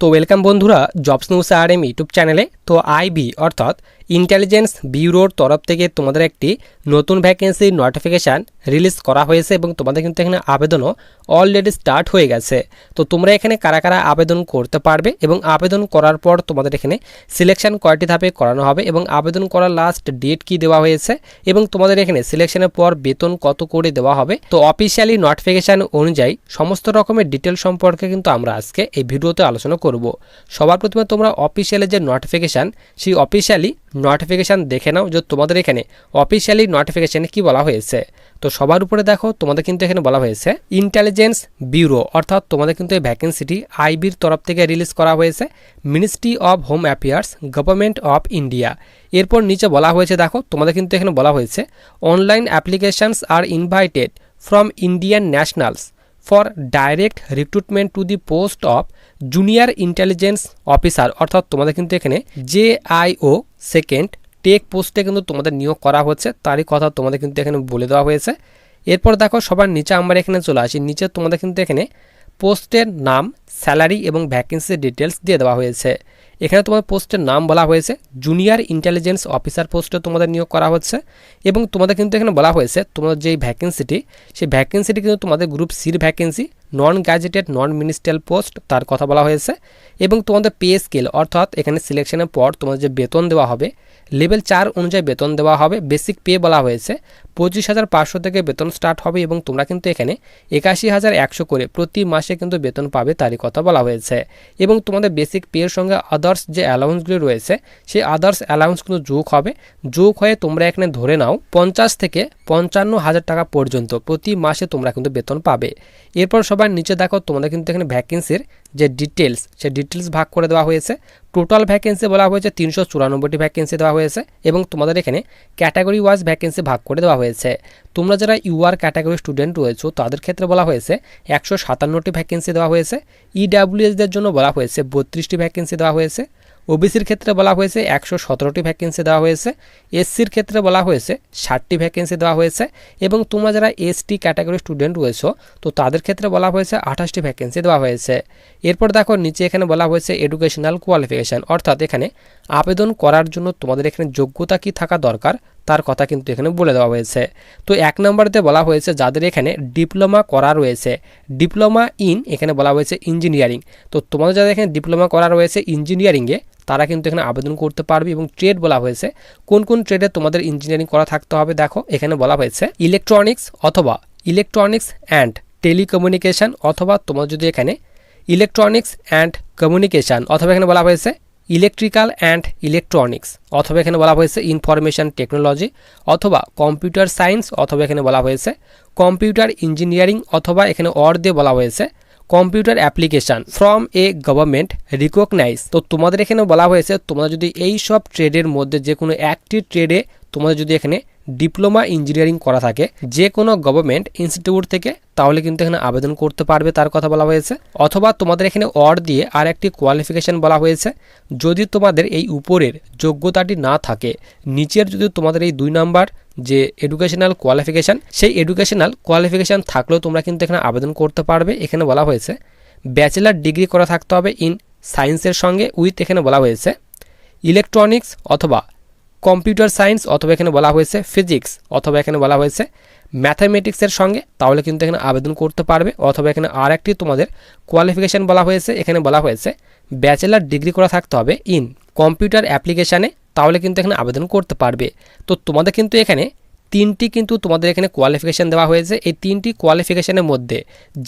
তো ওয়েলকাম বন্ধুরা jobs news R M YouTube চ্যানেলে তো আইবি অর্থাৎ ইন্টেলিজেন্স ব্যুরোর তরফ থেকে তোমাদের একটি নতুন ভ্যাকেন্সির নোটিফিকেশান রিলিজ করা হয়েছে এবং তোমাদের কিন্তু এখানে আবেদনও অলরেডি স্টার্ট হয়ে গেছে। তো তোমরা এখানে কারা কারা আবেদন করতে পারবে এবং আবেদন করার পর তোমাদের এখানে সিলেকশন কয়টি ধাপে করানো হবে এবং আবেদন করার লাস্ট ডেট কি দেওয়া হয়েছে এবং তোমাদের এখানে সিলেকশনের পর বেতন কত করে দেওয়া হবে। তো অফিসিয়ালি নোটিফিকেশান অনুযায়ী সমস্ত রকমের ডিটেল সম্পর্কে কিন্তু আমরা আজকে এই ভিডিওতে আলোচনা করব। সবার প্রথমে তোমরা অফিসিয়ালি যে নোটিফিকেশান সেই অফিসিয়ালি নোটিফিকেশান দেখে নাও যে তোমাদের এখানে অফিসিয়ালি নোটিফিকেশানে কি বলা হয়েছে। তো সবার উপরে দেখো, তোমাদের কিন্তু এখানে বলা হয়েছে ইন্টেলিজেন্স ব্যুরো অর্থাৎ তোমাদের কিন্তু এই ভ্যাকেন্সিটি আইবির তরফ থেকে রিলিজ করা হয়েছে ministry of home affairs government of India এরপর নিচে বলা হয়েছে, দেখো, তোমাদের কিন্তু এখানে বলা হয়েছে online applications are invited from Indian nationals for direct recruitment to the post of junior intelligence officer অর্থাৎ তোমাদের কিন্তু এখানে জে আইও সেকেন্ড টেক পোস্টে কিন্তু তোমাদের নিয়োগ করা হচ্ছে তারই কথা তোমাদের কিন্তু এখানে বলে দেওয়া হয়েছে। এরপর দেখো, সবার নিচে আমরা এখানে চলে আসি। নিচে তোমাদের কিন্তু এখানে পোস্টের নাম স্যালারি এবং ভ্যাকেন্সির ডিটেলস দিয়ে দেওয়া হয়েছে। এখানে তোমাদের পোস্টের নাম বলা হয়েছে জুনিয়র ইন্টেলিজেন্স অফিসার পোস্টে তোমাদের নিয়োগ করা হচ্ছে। এবং তোমাদের কিন্তু এখানে বলা হয়েছে, তোমাদের যেই ভ্যাকেন্সিটি সেই ভ্যাকেন্সিটি কিন্তু তোমাদের গ্রুপ সির vacancy non gazetted non ministerial post তার কথা বলা হয়েছে এবং তোমাদের পে স্কেল অর্থাৎ এখানে সিলেকশনের পর তোমাদের যে বেতন দেওয়া হবে লেভেল চার অনুযায়ী বেতন দেওয়া হবে বেসিক পে বলা হয়েছে, পঁচিশ হাজার পাঁচশো থেকে বেতন স্টার্ট হবে এবং তোমরা কিন্তু এখানে একাশি হাজার একশো করে প্রতি মাসে কিন্তু বেতন পাবে তারই কথা বলা হয়েছে। এবং তোমাদের বেসিক পেয়ের সঙ্গে আদার্স যে অ্যালাউন্সগুলি রয়েছে, সেই আদার্স অ্যালাউন্স কিন্তু যোগ হবে, যোগ হয়ে তোমরা এখানে ধরে নাও পঞ্চাশ থেকে পঞ্চান্ন হাজার টাকা পর্যন্ত প্রতি মাসে তোমরা কিন্তু বেতন পাবে। এরপর সবার নিচে দেখো, তোমাদের কিন্তু এখানে ভ্যাকেন্সির যে ডিটেলস সে ডিটেলস ভাগ করে দেওয়া হয়েছে। টোটাল ভ্যাকেন্সি বলা হয়েছে তিনশো চুরানব্বইটি ভ্যাকেন্সি দেওয়া হয়েছে এবং তোমাদের এখানে ক্যাটাগরি ওয়াইজ ভ্যাকেন্সি ভাগ করে দেওয়া হয়েছে। তোমরা যারা ইউআর ক্যাটাগরি স্টুডেন্ট রয়েছো, তাদের ক্ষেত্রে বলা হয়েছে একশো সাতান্নটি ভ্যাকেন্সি দেওয়া হয়েছে। ইডাব্লিউএসদের জন্য বলা হয়েছে বত্রিশটি ভ্যাকেন্সি দেওয়া হয়েছে। ওবিসির ক্ষেত্রে বলা হয়েছে একশো সতেরোটি ভ্যাকেন্সি দেওয়া হয়েছে, এসসির ক্ষেত্রে বলা হয়েছে ষাটটি ভ্যাকেন্সি দেওয়া হয়েছে এবং তোমরা যারা এসটি ক্যাটাগরি স্টুডেন্ট রয়েছো, তো তাদের ক্ষেত্রে বলা হয়েছে আঠাশটি ভ্যাকেন্সি দেওয়া হয়েছে। এরপর দেখো, নিচে এখানে বলা হয়েছে এডুকেশনাল কোয়ালিফিকেশান অর্থাৎ এখানে আবেদন করার জন্য তোমাদের এখানে যোগ্যতা কি থাকা দরকার? তার কথা কিন্তু এখানে বলে দেওয়া হয়েছে। তো এক নম্বরতে বলা হয়েছে যাদের এখানে ডিপ্লোমা করা রয়েছে। ডিপ্লোমা ইন এখানে বলা হয়েছে ইঞ্জিনিয়ারিং। তো তোমাদের যাদের এখানে ডিপ্লোমা করা রয়েছে ইঞ্জিনিয়ারিংয়ে তারা কিন্তু এখানে আবেদন করতে পারবে এবং ট্রেড বলা হয়েছে। কোন কোন ট্রেডে তোমাদের ইঞ্জিনিয়ারিং করা থাকতে হবে দেখো, এখানে বলা হয়েছে ইলেকট্রনিক্স অথবা ইলেকট্রনিক্স অ্যান্ড টেলিকমিউনিকেশান অথবা তোমার যদি এখানে ইলেকট্রনিক্স অ্যান্ড কমিউনিকেশান অথবা এখানে বলা হয়েছে ইলেকট্রিক্যাল অ্যান্ড ইলেকট্রনিক্স, অথবা এখানে বলা হয়েছে ইনফরমেশন টেকনোলজি, অথবা কম্পিউটার সায়েন্স, অথবা এখানে বলা হয়েছে কম্পিউটার ইঞ্জিনিয়ারিং, অথবা এখানে অর দিয়ে বলা হয়েছে computer application from a government recognise. তো তোমাদের এখানে বলা হয়েছে, তোমরা যদি এই সব ট্রেডের মধ্যে যে কোনো একটি ট্রেডে তোমাদের যদি এখানে ডিপ্লোমা ইঞ্জিনিয়ারিং করা থাকে, যে কোনো গভর্নমেন্ট ইনস্টিটিউট থেকে, তাহলে কিন্তু এখানে আবেদন করতে পারবে তার কথা বলা হয়েছে। অথবা তোমাদের এখানে অর দিয়ে আর একটি কোয়ালিফিকেশান বলা হয়েছে। যদি তোমাদের এই উপরের যোগ্যতাটি না থাকে, নিচের যদি তোমাদের এই দুই নাম্বার যে এডুকেশনাল কোয়ালিফিকেশান সেই এডুকেশনাল কোয়ালিফিকেশান থাকলেও তোমরা কিন্তু এখানে আবেদন করতে পারবে, এখানে বলা হয়েছে। ব্যাচেলার ডিগ্রি করা থাকতে হবে ইন সায়েন্সের সঙ্গে উইথ এখানে বলা হয়েছে। ইলেকট্রনিক্স অথবা কম্পিউটার সায়েন্স অথবা এখানে বলা হয়েছে ফিজিক্স অথবা এখানে বলা হয়েছে ম্যাথামেটিক্সের সঙ্গে, তাহলে কিন্তু এখানে আবেদন করতে পারবে। অথবা এখানে আর একটি তোমাদের কোয়ালিফিকেশান বলা হয়েছে, এখানে বলা হয়েছে ব্যাচেলার ডিগ্রি করা থাকতে হবে ইন কম্পিউটার অ্যাপ্লিকেশানে তাহলে কিন্তু এখানে আবেদন করতে পারবে। তো তোমাদের কিন্তু এখানে তিনটি কিন্তু তোমাদের এখানে কোয়ালিফিকেশান দেওয়া হয়েছে। এই তিনটি কোয়ালিফিকেশানের মধ্যে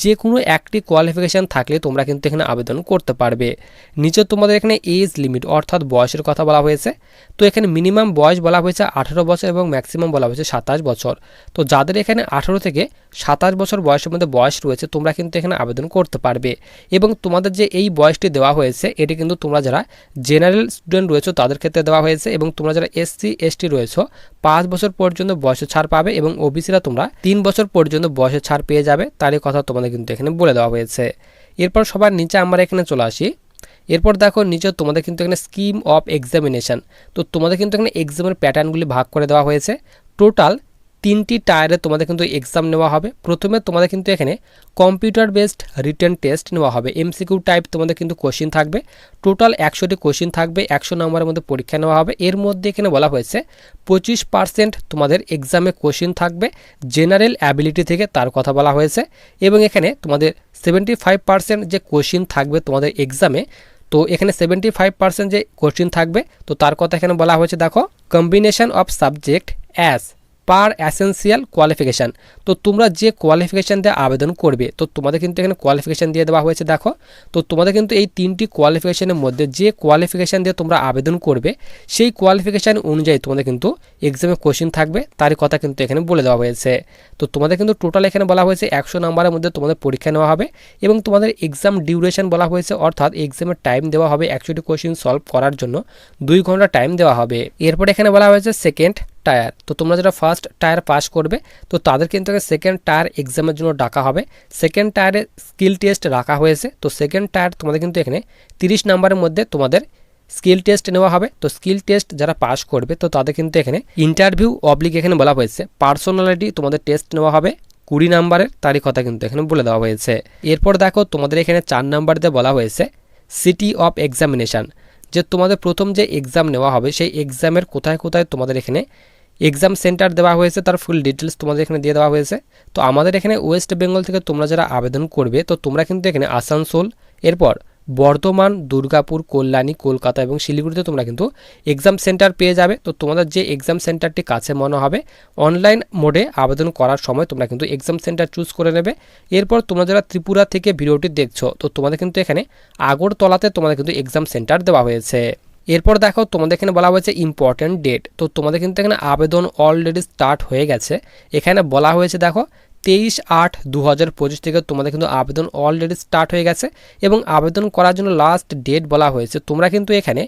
যে কোনো একটি কোয়ালিফিকেশান থাকলে তোমরা কিন্তু এখানে আবেদন করতে পারবে। নিচে তোমাদের এখানে এজ লিমিট অর্থাৎ বয়সের কথা বলা হয়েছে। তো এখানে মিনিমাম বয়স বলা হয়েছে আঠারো বছর এবং ম্যাক্সিমাম বলা হয়েছে সাতাশ বছর। তো যাদের এখানে আঠারো থেকে সাতাশ বছর বয়সের মধ্যে বয়স রয়েছে, তোমরা কিন্তু এখানে আবেদন করতে পারবে। এবং তোমাদের যে এই বয়সটি দেওয়া হয়েছে, এটি কিন্তু তোমরা যারা জেনারেল স্টুডেন্ট রয়েছে, তাদের ক্ষেত্রে দেওয়া হয়েছে। এবং তোমরা যারা এসসি এসটি রয়েছে, পাঁচ বছর পর্যন্ত বয়সের ছাড় পাবে এবং ওবিসিরা তোমরা তিন বছর পর্যন্ত বয়সের ছাড় পেয়ে যাবে, তারই কথা তোমাদের কিন্তু এখানে বলে দেওয়া হয়েছে। এরপর সবার নিচে আমরা এখানে চলে আসি। এরপর দেখো নিচে তোমাদের কিন্তু এখানে স্কিম অফ এক্সামিনেশান তো তোমাদের কিন্তু এখানে এক্সামের প্যাটার্নগুলি ভাগ করে দেওয়া হয়েছে। টোটাল তিনটি টায়ারে তোমাদের কিন্তু এক্সাম নেওয়া হবে। প্রথমে তোমাদের কিন্তু এখানে কম্পিউটার বেসড রিটার্ন টেস্ট নেওয়া হবে। এমসিকিউ টাইপ তোমাদের কিন্তু কোশ্চিন থাকবে। টোটাল একশোটি কোশ্চিন থাকবে, একশো নম্বরের মধ্যে পরীক্ষা নেওয়া হবে। এর মধ্যে এখানে বলা হয়েছে, পঁচিশ পার্সেন্ট তোমাদের এক্সামে কোশ্চিন থাকবে জেনারেল অ্যাবিলিটি থেকে তার কথা বলা হয়েছে। এবং এখানে তোমাদের সেভেন্টি ফাইভ পার্সেন্ট যে কোশ্চিন থাকবে তোমাদের এক্সামে তো এখানে সেভেন্টি ফাইভ পার্সেন্ট যে কোশ্চিন থাকবে, তো তার কথা এখানে বলা হয়েছে, দেখো combination of subject as per essential qualification তো তোমরা যে কোয়ালিফিকেশান দিয়ে আবেদন করবে, তো তোমাদের কিন্তু এখানে কোয়ালিফিকেশান দিয়ে দেওয়া হয়েছে, দেখো। তো তোমাদের কিন্তু এই তিনটি কোয়ালিফিকেশানের মধ্যে যে কোয়ালিফিকেশান দিয়ে তোমরা আবেদন করবে, সেই কোয়ালিফিকেশান অনুযায়ী তোমাদের কিন্তু এক্সামে কোশ্চিন থাকবে। তারই কথা কিন্তু এখানে বলে দেওয়া হয়েছে। তো তোমাদের কিন্তু টোটাল এখানে বলা হয়েছে একশো নাম্বারের মধ্যে তোমাদের পরীক্ষা নেওয়া হবে এবং তোমাদের এক্সাম ডিউরেশন বলা হয়েছে, অর্থাৎ এক্সামের টাইম দেওয়া হবে একশোটি কোশ্চিন সলভ করার জন্য। দুই ঘণ্টা টাইম দেওয়া হবে। এরপর এখানে বলা হয়েছে সেকেন্ড টায়ার। তো তোমরা যারা ফার্স্ট টায়ার পাস করবে, তো তাদের কিন্তু সেকেন্ড টায়ার এক্সামের জন্য ডাকা হবে। সেকেন্ড টায়ারে স্কিল টেস্ট রাখা হয়েছে, তো সেকেন্ড টায়ার তোমাদের কিন্তু এখানে তিরিশ নাম্বারের মধ্যে তোমাদের স্কিল টেস্ট নেওয়া হবে। তো স্কিল টেস্ট যারা পাস করবে, তো তাদের কিন্তু এখানে ইন্টারভিউ অবলিক এখানে বলা হয়েছে। পার্সোনালিটি তোমাদের টেস্ট নেওয়া হবে, কুড়ি নাম্বারের তারই কথা কিন্তু এখানে বলে দেওয়া হয়েছে। এরপর দেখো তোমাদের এখানে চার নাম্বার দিয়ে বলা হয়েছে সিটি অফ এক্সামিনেশান যে তোমাদের প্রথম যে এক্সাম নেওয়া হবে, সেই এক্সামের কোথায় কোথায় তোমাদের এখানে এক্সাম সেন্টার দেওয়া হয়েছে, তার ফুল ডিটেলস তোমাদের এখানে দিয়ে দেওয়া হয়েছে। তো আমাদের এখানে ওয়েস্ট বেঙ্গল থেকে তোমরা যারা আবেদন করবে, তো তোমরা কিন্তু এখানে আসানসোল, এরপর বর্ধমান, দুর্গাপুর, কল্যাণী, কলকাতা এবং শিলিগুড়িতে তোমরা কিন্তু এক্সাম সেন্টার পেয়ে যাবে। তো তোমাদের যে এক্সাম সেন্টারটি কাছে মনে হবে অনলাইন মোডে আবেদন করার সময় তোমরা কিন্তু এক্সাম সেন্টার চুজ করে নেবে। এরপর তোমরা যারা ত্রিপুরা থেকে ভিডিওটি দেখছ, তো তোমাদের কিন্তু এখানে আগরতলাতে তোমাদের কিন্তু এক্সাম সেন্টার দেওয়া হয়েছে। এরপর দেখো, তোমাদের এখানে বলা হয়েছে ইম্পর্ট্যান্ট ডেট তো তোমাদের কিন্তু এখানে আবেদন অলরেডি স্টার্ট হয়ে গেছে। এখানে বলা হয়েছে দেখো, তেইশ আট দু হাজার পঁচিশ থেকে তোমাদের কিন্তু আবেদন অলরেডি স্টার্ট হয়ে গেছে এবং আবেদন করার জন্য লাস্ট ডেট বলা হয়েছে। তোমরা কিন্তু এখানে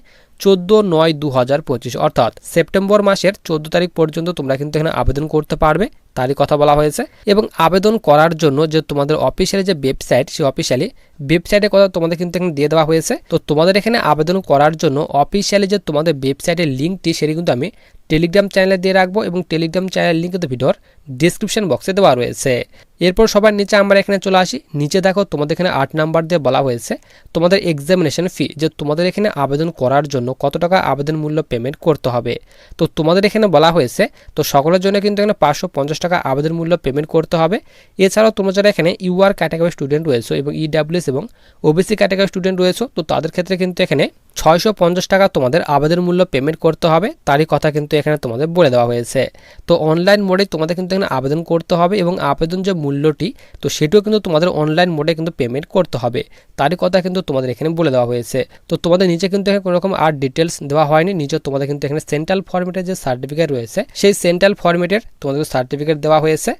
চোদ্দ নয় দু হাজার পঁচিশ। অর্থাৎ সেপ্টেম্বর মাসের চোদ্দ তারিখ পর্যন্ত তোমরা কিন্তু এখানে আবেদন করতে পারবে। তারই কথা বলা হয়েছে। এবং আবেদন করার জন্য যে তোমাদের অফিসিয়ালি যে ওয়েবসাইট, সেই অফিসিয়ালি ওয়েবসাইটের কথা তোমাদের কিন্তু এখানে দিয়ে দেওয়া হয়েছে। তো তোমাদের এখানে আবেদন করার জন্য অফিসিয়ালি যে তোমাদের ওয়েবসাইটের লিঙ্কটি, সেটি কিন্তু আমি টেলিগ্রাম চ্যানেলে দিয়ে রাখব এবং টেলিগ্রাম চ্যানেলের লিঙ্ক কিন্তু ভিডিওর ডিসক্রিপশন বক্সে দেওয়া রয়েছে। এরপর সবার নিচে আমরা এখানে চলে আসি। নিচে দেখো তোমাদের এখানে আট নাম্বার দিয়ে বলা হয়েছে, তোমাদের এক্সামিনেশন ফি যে তোমাদের এখানে আবেদন করার জন্য কত টাকা আবেদন মূল্য পেমেন্ট করতে হবে। তো তোমাদের এখানে বলা হয়েছে, তো সকলের জন্য কিন্তু এখানে পাঁচশো পঞ্চাশ টাকা আবেদন মূল্য পেমেন্ট করতে হবে। এছাড়াও তোমরা যারা এখানে ইউআর ক্যাটাগরি স্টুডেন্ট রয়েছে এবং ইডাব্লিউএস এবং ওবিসি ক্যাটাগরি স্টুডেন্ট রয়েছে, তো তাদের ক্ষেত্রে কিন্তু এখানে ছয়শো পঞ্চাশ টাকা তোমাদের আবেদন মূল্য পেমেন্ট করতে হবে, তারই কথা কিন্তু এখানে তোমাদের বলে দেওয়া হয়েছে। তো অনলাইন মোডে তোমাদের কিন্তু এখানে আবেদন করতে হবে এবং আবেদন যে মূল্যটি, তো সেটিও কিন্তু তোমাদের অনলাইন মোডে কিন্তু পেমেন্ট করতে হবে। তারই কথা কিন্তু তোমাদের এখানে বলে দেওয়া হয়েছে। তো তোমাদের নিচে কিন্তু এখানে কোনো রকম আর ডিটেলস দেওয়া হয়নি, নিচে তোমাদের কিন্তু এখানে সেন্ট্রাল ফরম্যাটের যে সার্টিফিকেট রয়েছে, সেই সেন্ট্রাল ফরম্যাটের তোমাদের সার্টিফিকেট দেওয়া হয়েছে।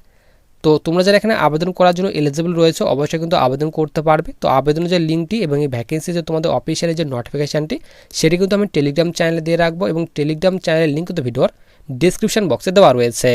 তো তোমরা যারা এখানে আবেদন করার জন্য এলিজিবল রয়েছে, অবশ্যই কিন্তু আবেদন করতে পারবে। তো আবেদনের যে লিঙ্কটি এবং এই ভ্যাকেন্সি যে তোমাদের অফিসিয়ালি যে নোটিফিকেশানটি সেটি কিন্তু আমি টেলিগ্রাম চ্যানেলে দিয়ে রাখব এবং টেলিগ্রাম চ্যানেলের লিঙ্ক কিন্তু ভিডিওর ডিসক্রিপশান বক্সে দেওয়া রয়েছে।